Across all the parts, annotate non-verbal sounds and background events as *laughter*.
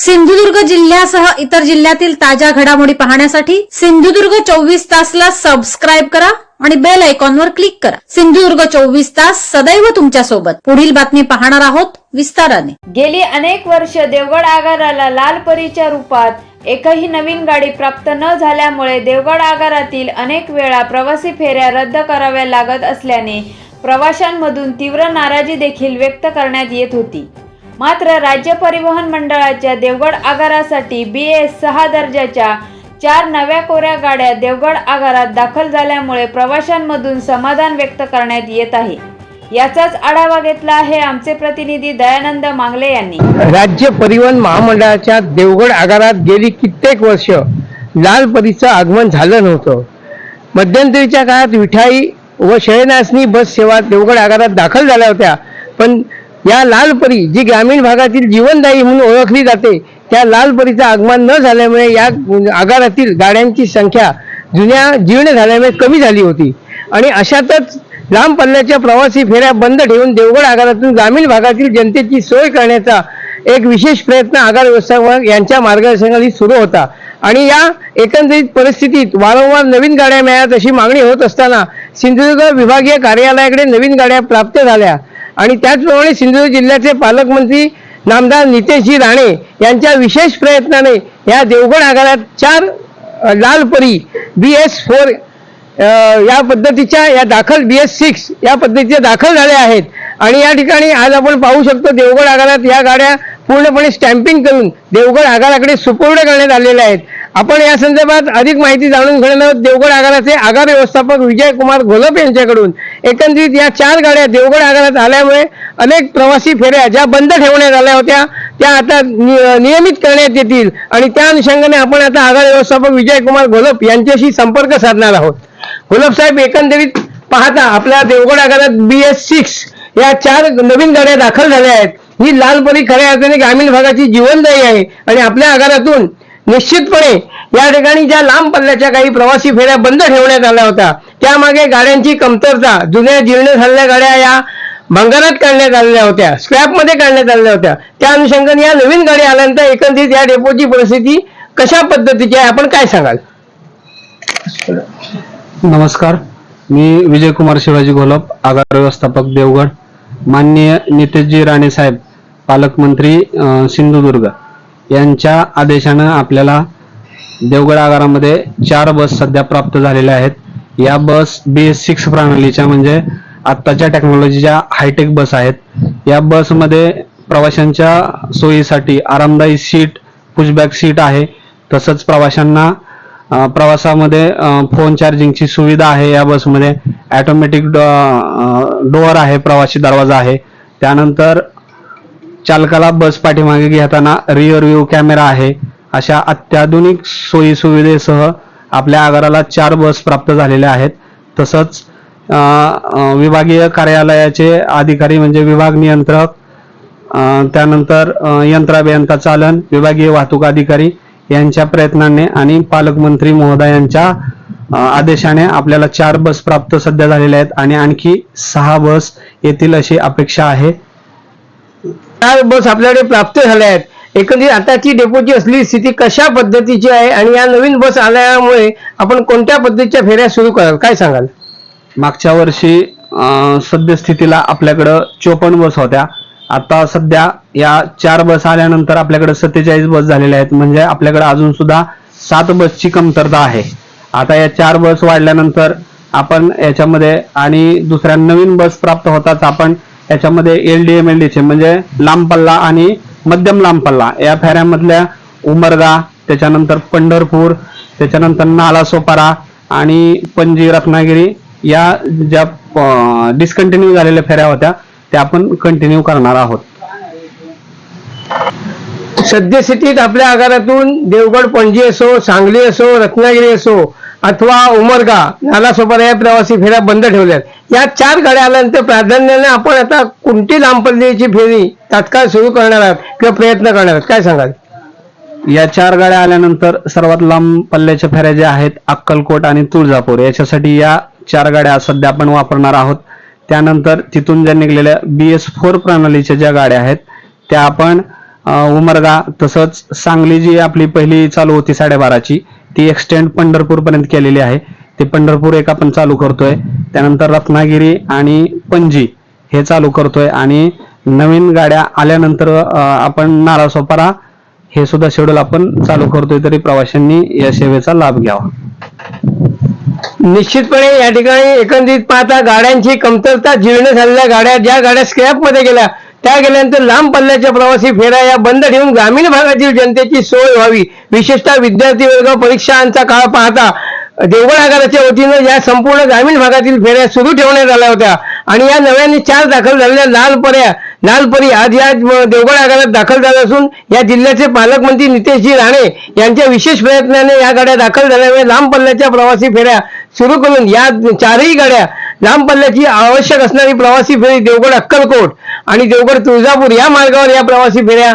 सिंधुदुर्ग जिल्ह्यासह इतर जिल्ह्यातील ताज्या घडामोडी पाहण्यासाठी सिंधुदुर्ग चोवीस तासला सबस्क्राईब करा आणि बेल आयकॉनवर क्लिक करा. सिंधुदुर्ग चोवीस तास सदैव तुमच्यासोबत पुढील बातमी पाहणार आहोत विस्ताराने. गेली अनेक वर्ष देवगड आगाराला लाल परीच्या रूपात एकही नवीन गाडी प्राप्त न झाल्यामुळे देवगड आगारातील अनेक वेळा प्रवासी फेऱ्या रद्द कराव्या लागत असल्याने प्रवाशांमधून तीव्र नाराजी देखील व्यक्त करण्यात येत होती. मात्र राज्य परिवहन मंडळाच्या देवगड आगारासाठी बी एस सहा दर्जाच्या चार नव्या कोऱ्या गाड्या देवगड आगारात दाखल झाल्यामुळे प्रवाशांमधून समाधान व्यक्त करण्यात येत आहे. याचाच आढावा घेतला आहे आमचे प्रतिनिधी दयानंद मांगले यांनी. राज्य परिवहन महामंडळाच्या देवगड आगारात गेली कित्येक वर्ष लाल परीचं आगमन झालं नव्हतं. मध्यंतरीच्या काळात विठाई व शयनासनी बस सेवा देवगड आगारात दाखल झाल्या होत्या. पण या लाल परी जी ग्रामीण भागातील जीवनदायी म्हणून ओळखली जाते त्या लाल परीचं आगमन न झाल्यामुळे या आगारातील गाड्यांची संख्या जुन्या जीर्ण झाल्यामुळे कमी झाली होती. आणि अशातच लांब पल्ल्याच्या प्रवासी फेऱ्या बंद ठेवून देवगड आगारातून ग्रामीण भागातील जनतेची सोय करण्याचा एक विशेष प्रयत्न आगार व्यवस्थापक यांच्या मार्गदर्शनाखाली सुरू होता. आणि या एकंदरीत परिस्थितीत वारंवार नवीन गाड्या मिळाव्यात अशी मागणी होत असताना सिंधुदुर्ग विभागीय कार्यालयाकडे नवीन गाड्या प्राप्त झाल्या. आणि त्याचप्रमाणे सिंधुदुर्ग जिल्ह्याचे पालकमंत्री नामदार नितेशजी राणे यांच्या विशेष प्रयत्नाने या देवगड आगारात चार लालपरी लाल परी बी एस फोर या पद्धतीच्या या दाखल बी एस सिक्स या पद्धतीच्या दाखल झाल्या आहेत. आणि या ठिकाणी आज आपण पाहू शकतो देवगड आगारात या गाड्या पूर्णपणे स्टॅम्पिंग करून देवगड आगाराकडे सुपूर्ण करण्यात आलेल्या आहेत. आपण या संदर्भात अधिक माहिती जाणून घेणार आहोत. देवगड आगाराचे आगार व्यवस्थापक विजय कुमार घोलप यांच्याकडून. एकंदरीत या चार गाड्या देवगड आगारात आल्यामुळे अनेक प्रवासी फेऱ्या ज्या बंद ठेवण्यात आल्या होत्या त्या आता नियमित करण्यात येतील. आणि त्या अनुषंगाने आपण आता आगार व्यवस्थापक विजय कुमार घोलप यांच्याशी संपर्क साधणार आहोत. घोलप साहेब एकंदरीत पाहता आपल्या देवगड आगारात बी एस सिक्स या चार नवीन गाड्या दाखल झाल्या आहेत. ही लालपरी खऱ्या अर्थाने ग्रामीण भागाची जीवनदायी आहे आणि आपल्या आगारातून निश्चितपणे या ठिकाणी ज्या लांब पल्ल्याच्या काही प्रवासी फेऱ्या बंद ठेवण्यात आल्या होत्या त्यामागे गाड्यांची कमतरता जुन्या जीर्ण झालेल्या गाड्या या भंगारात काढण्यात आलेल्या होत्या स्क्रॅपमध्ये काढण्यात आलेल्या होत्या. त्या अनुषंगाने या नवीन गाड्या आल्यानंतर एकंदरीत या डेपोची परिस्थिती कशा पद्धतीची आहे? आपण काय सांगाल? नमस्कार. मी विजयकुमार शिवाजी घोलप आगार व्यवस्थापक देवगड. माननीय नितेशजी राणे साहेब पालकमंत्री सिंधुदुर्ग. यांच्या आदेशानं आपल्याला देवगड आगारामध्ये चार बस सध्या प्राप्त झालेल्या आहेत. या बस बी एस सिक्स प्रणालीच्या म्हणजे आत्ताच्या टेक्नॉलॉजीच्या हायटेक बस आहेत या बसमध्ये प्रवाशांच्या सोयीसाठी आरामदायी सीट पुशबॅक सीट आहे. तसंच प्रवाशांना प्रवासामध्ये फोन चार्जिंगची सुविधा आहे या बसमध्ये. ॲटोमॅटिक डोअर आहे प्रवासी दरवाजा आहे. त्यानंतर चालकाला बस पाठीमागे घेताना रिअर व्ह्यू कॅमेरा आहे. अशा अत्याधुनिक सोयी सुविधेसह आपल्या आगाराला चार बस प्राप्त झालेल्या आहेत. तसंच विभागीय कार्यालयाचे अधिकारी म्हणजे विभाग नियंत्रक त्यानंतर यंत्राभियंता चालन विभागीय वाहतूक अधिकारी यांच्या प्रयत्नाने आणि पालकमंत्री महोदयांच्या आदेशाने आपल्याला चार बस प्राप्त सध्या झालेल्या आहेत आणि आणखी सहा बस येतील अशी अपेक्षा आहे. चार बस आपल्याकडे प्राप्त झाल्या आहेत एकंदरीत आताची डेपोची असली स्थिती कशा पद्धतीची आहे आणि या नवीन बस आल्यामुळे आपण कोणत्या पद्धतीच्या फेऱ्या सुरू कराल? काय सांगाल? मागच्या वर्षी सद्यस्थितीला आपल्याकडं चोपन्न बस होत्या. आता सध्या या चार बस आल्यानंतर आपल्याकडे सत्तेचाळीस बस झालेल्या आहेत. म्हणजे आपल्याकडे अजून सुद्धा सात बसची कमतरता आहे. आता या चार बस वाढल्यानंतर आपण याच्यामध्ये आणि दुसऱ्या नवीन बस प्राप्त होताच आपण याच्यामध्ये एल डी एम एल डीचे म्हणजे लांब पल्ला आणि मध्यम लांब पल्ला. या फेऱ्यामधल्या उमरगा त्याच्यानंतर पंढरपूर त्याच्यानंतर नालासोपारा आणि पणजी रत्नागिरी या ज्या डिस्कंटिन्यू झालेल्या फेऱ्या होत्या त्या आपण कंटिन्यू करणार आहोत. सद्यस्थितीत आपल्या आगारातून देवगड पणजी असो सांगली असो रत्नागिरी असो अथवा उमरगा नालासोपारा या प्रवासी फेऱ्या बंद ठेवल्यात. या चार गाड्या आल्यानंतर प्राधान्याने आपण आता कोणती लांब फेरी तात्काळ सुरू करणार आहात किंवा प्रयत्न करणार आहात? काय सांगाल? या चार गाड्या आल्यानंतर सर्वात लांब पल्ल्याच्या फेऱ्या ज्या आहेत अक्कलकोट आणि तुळजापूर याच्यासाठी या चार गाड्या सध्या आपण वापरणार आहोत. त्यानंतर तिथून ज्या निघलेल्या बी एस फोर प्रणालीच्या ज्या गाड्या आहेत त्या आपण उमरगा तसंच सांगली जी आपली पहिली चालू होती साडेबाराची ती एक्सटेंड पंढरपूर पर्यंत केलेली आहे. ते पंढरपूर एक आपण चालू करतोय. त्यानंतर रत्नागिरी आणि पणजी हे चालू करतोय. आणि नवीन गाड्या आल्यानंतर आपण आपण नारासोपारा हे सुद्धा शेड्यूल आपण चालू करतोय. तरी प्रवाशांनी या सेवेचा लाभ घ्यावा. निश्चितपणे या ठिकाणी एकंदरीत पाहता गाड्यांची कमतरता जीर्ण झालेल्या गाड्या ज्या गाड्या स्क्रॅपमध्ये गेल्या त्या गेल्यानंतर लांब पल्ल्याच्या प्रवासी फेऱ्या या बंद ठेवून ग्रामीण भागातील जनतेची सोय व्हावी. विशेषतः विद्यार्थी वर्ग परीक्षांचा काळ पाहता देवगड आगाराच्या वतीनं या संपूर्ण ग्रामीण भागातील फेऱ्या सुरू ठेवण्यात आल्या होत्या. आणि या नव्याने चार दाखल झालेल्या लाल पर्या लाल परी आज या देवगड आगारात दाखल झाल्या असून या जिल्ह्याचे पालकमंत्री नितेशजी राणे यांच्या विशेष प्रयत्नाने या गाड्या दाखल झाल्यामुळे लांब पल्ल्याच्या प्रवासी फेऱ्या सुरू करून या चारही गाड्या लांब पल्ल्याची आवश्यक असणारी प्रवासी फेरी देवगड अक्कलकोट आणि देवगड तुळजापूर या मार्गावर या प्रवासी फेऱ्या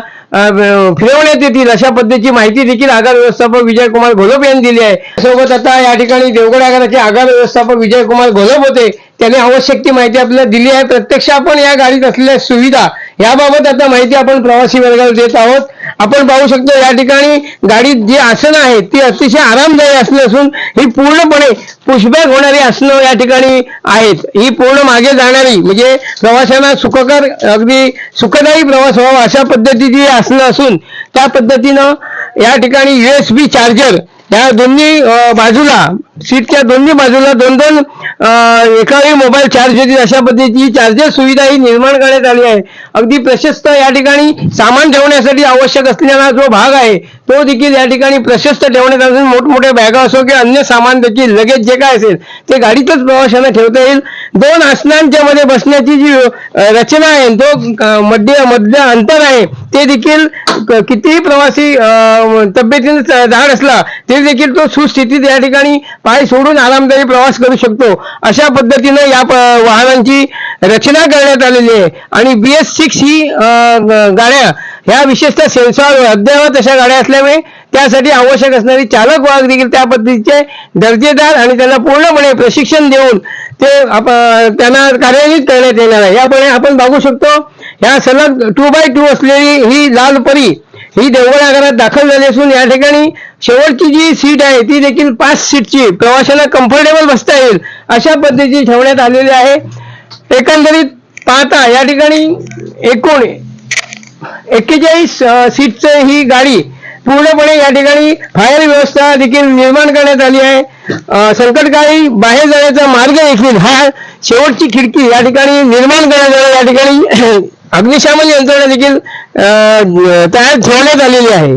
फिरवण्यात येतील अशा पद्धतीची माहिती देखील आगार व्यवस्थापक विजयकुमार घोलप यांनी दिली आहे. सोबत आता या ठिकाणी देवगड आगाराचे आगार व्यवस्थापक विजयकुमार घोलप होते. त्यांनी आवश्यक ती माहिती आपल्याला दिली आहे. प्रत्यक्ष आपण या गाडीत असलेल्या सुविधा याबाबत आता माहिती आपण प्रवासी वर्गाला देत आहोत. आपण पाहू शकतो या ठिकाणी गाडीत जी आसनं आहेत ती अतिशय आरामदायी आसनं असून ही पूर्णपणे पुशबॅक होणारी आसनं या ठिकाणी आहेत. ही पूर्ण मागे जाणारी म्हणजे प्रवाशांना सुखकर अगदी सुखदायी प्रवास व्हावा अशा पद्धतीची आसनं असून त्या पद्धतीनं या ठिकाणी युएसबी चार्जर या दोन्ही बाजूला सीटच्या दोन्ही बाजूला दोन दोन अं, एकाही मोबाईल चार्ज होतील अशा पद्धतीची चार्जर सुविधा ही निर्माण करण्यात आली आहे. अगदी प्रशस्त या ठिकाणी सामान ठेवण्यासाठी आवश्यक असलेला जो भाग आहे तो देखील या ठिकाणी प्रशस्त ठेवण्यात असून मोठमोठ्या बॅगा असो किंवा अन्य सामान देखील लगेच जे काय असेल ते गाडीतच प्रवाशांना ठेवता येईल. दोन आसनांच्या मध्ये बसण्याची जी रचना आहे तो मध्य मध्य अंतर आहे ते देखील कितीही प्रवासी अं, तब्येतीने जाड असला तरी देखील तो सुस्थितीत या ठिकाणी पाय सोडून आरामदायी प्रवास करू शकतो. अशा पद्धतीनं या प- वाहनांची रचना करण्यात आलेली आहे. आणि बी एस सिक्स ही गाड्या ह्या विशेषतः सेन्सॉर अद्ययावत अशा गाड्या असल्यामुळे त्यासाठी आवश्यक असणारी चालक वाहक देखील त्या पद्धतीचे दर्जेदार आणि त्यांना पूर्णपणे प्रशिक्षण देऊन ते आप- त्यांना कार्यान्वित करण्यात येणार आहे. यापणे आपण बघू शकतो ह्या सलग टू बाय टू असलेली ही लाल परी ही देवगड आगारात दाखल झाली असून या ठिकाणी शेवटची जी सीट आहे ती देखील पाच सीटची प्रवाशांना कम्फर्टेबल बसता येईल अशा पद्धतीची ठेवण्यात आलेली आहे. एकंदरीत पाहता या ठिकाणी एकूण एक्केचाळीस सीटचे ही गाडी पूर्णपणे या ठिकाणी फायर व्यवस्था देखील निर्माण करण्यात आली आहे. संकटकाळी बाहेर जाण्याचा मार्ग देखील हा शेवटची खिडकी या ठिकाणी निर्माण करण्यात आली. या ठिकाणी *clears throat* अग्निशामन यंत्रणा देखील तयार ठेवण्यात आलेली आहे.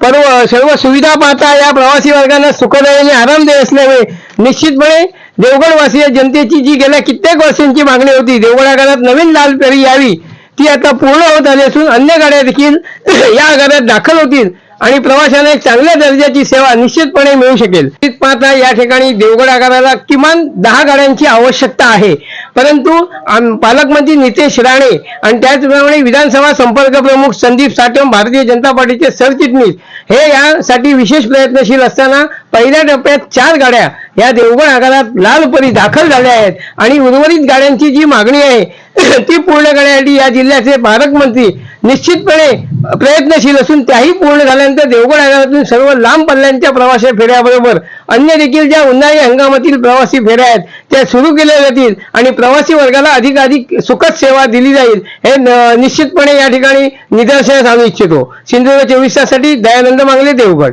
पर्व सर्व सुविधा पाहता या प्रवासी वर्गांना सुखदायी आणि आरामदायी असल्यामुळे निश्चितपणे देवगडवासीय जनतेची जी गेल्या कित्येक वर्षांची मागणी होती देवगड आगारात नवीन लाल फेरी यावी ती आता पूर्ण होत आली असून अन्य गाड्या देखील *clears throat* या आगारात दाखल होतील. आणि प्रवाशांना एक चांगल्या दर्जाची सेवा निश्चितपणे मिळू शकेल. पाहता या ठिकाणी देवगड आगाराला किमान दहा गाड्यांची आवश्यकता आहे. परंतु पालकमंत्री नितेश राणे आणि त्याचप्रमाणे विधानसभा संपर्क प्रमुख संदीप साटम भारतीय जनता पार्टीचे सरचिटणीस हे यासाठी विशेष प्रयत्नशील असताना पहिल्या टप्प्यात चार गाड्या या देवगड आगारात लालपरी दाखल झाल्या आहेत आणि उर्वरित गाड्यांची जी मागणी आहे ती पूर्ण करण्यासाठी या जिल्ह्याचे पालकमंत्री निश्चितपणे प्रयत्नशील असून त्याही पूर्ण झाल्यानंतर देवगड आगारातून सर्व लांब पल्ल्यांच्या प्रवासी फेऱ्याबरोबर अन्य देखील ज्या उन्हाळी हंगामातील प्रवासी फेऱ्या आहेत त्या सुरू केल्या जातील आणि प्रवासी वर्गाला अधिकाधिक सुखद सेवा दिली जाईल हे निश्चितपणे या ठिकाणी निदर्शनास आणू इच्छितो. सिंधुदुर्ग चोवीस ताससाठी दयानंद मांगले देवगड.